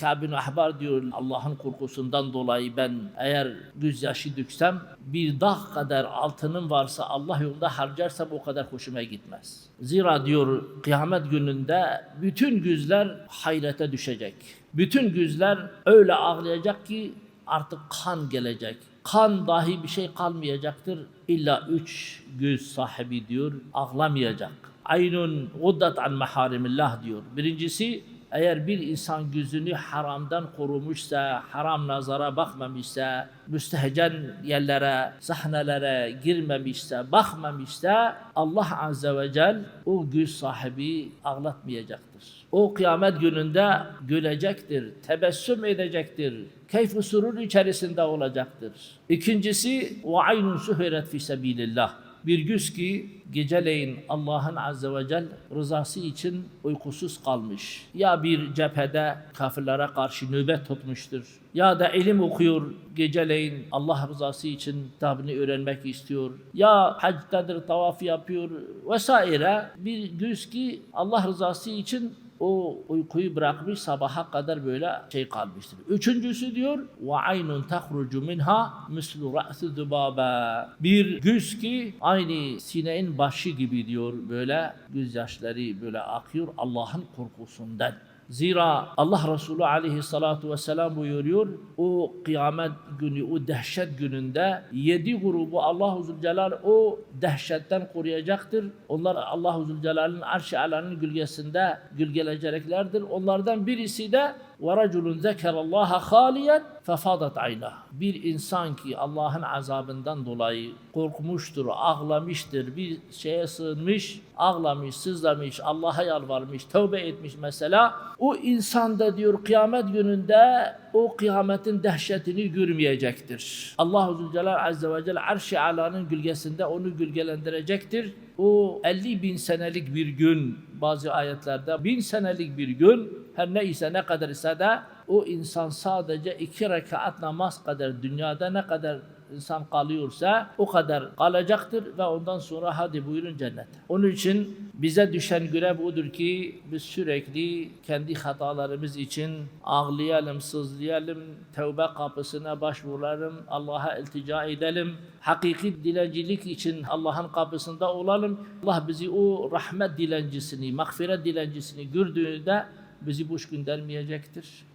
Kâb bin Ahbar diyor Allah'ın korkusundan dolayı ben eğer gözyaşı döksem bir dağ kadar altınım varsa Allah yolunda harcarsam o kadar hoşuma gitmez. Zira diyor kıyamet gününde bütün gözler hayrete düşecek. Bütün gözler öyle ağlayacak ki artık kan gelecek. Kan dahi bir şey kalmayacaktır. İlla üç göz sahibi diyor ağlamayacak. Aynun guddat an maharimillah diyor. Birincisi eğer bir insan gözünü haramdan korumuşsa, haram nazara bakmamışsa, müstehcen yerlere, sahnelere girmemişse, bakmamışsa Allah Azze ve Celle o göz sahibi ağlatmayacaktır. O kıyamet gününde gülecektir, tebessüm edecektir, keyf-i surur içerisinde olacaktır. İkincisi, وَعَيْنٌ سُهِرَتْ فِي سَب۪يلِ اللّٰهِ bir göz ki geceleyin Allah'ın Azze ve Celle rızası için uykusuz kalmış. Ya bir cephede kafirlere karşı nöbet tutmuştur. Ya da ilim okuyor geceleyin Allah rızası için kitabını öğrenmek istiyor. Ya hacdadır tavaf yapıyor vesaire. Bir göz ki Allah rızası için o uykuyu bırakmış sabaha kadar böyle şey kalmıştır. Üçüncüsü diyor ve aynun tahrucu minha mislu ra'si dubaba. Bir göz ki aynı sineğin başı gibi diyor böyle gözyaşları böyle akıyor Allah'ın korkusundan. Zira Allah Resulü aleyhissalatu vesselam buyuruyor o kıyamet günü o dehşet gününde yedi grubu Allah-u Zülcelal o dehşetten koruyacaktır. Onlar Allah-u Zülcelal'in arş-ı alanın gölgesinde gölgeleceklerdir. Onlardan birisi de وَرَجُلٌ ذَكَرَ اللّٰهَ خَالِيًا فَفَاضَتْ عَيْنَهُ Bir insan ki Allah'ın azabından dolayı korkmuştur, ağlamıştır, bir şeye sığınmış, ağlamış, sızlamış, Allah'a yalvarmış, tövbe etmiş mesela. O insan da diyor kıyamet gününde o kıyametin dehşetini görmeyecektir. Allah-u Zülcelal Azze ve Celle arş-ı alanın gölgesinde onu gölgelendirecektir. O 50 bin senelik bir gün bazı ayetlerde bin senelik bir gün her neyse ne kadar ise de o insan sadece iki rekat namaz kadar dünyada ne kadar insan kalıyorsa o kadar kalacaktır ve ondan sonra hadi buyurun cennete. Onun için bize düşen görev odur ki biz sürekli kendi hatalarımız için ağlayalım, sızlayalım, tevbe kapısına başvuralım, Allah'a iltica edelim. Hakiki dilencilik için Allah'ın kapısında olalım. Allah bizi o rahmet dilencisini, mağfiret dilencisini gördüğünde bizi boş göndermeyecektir.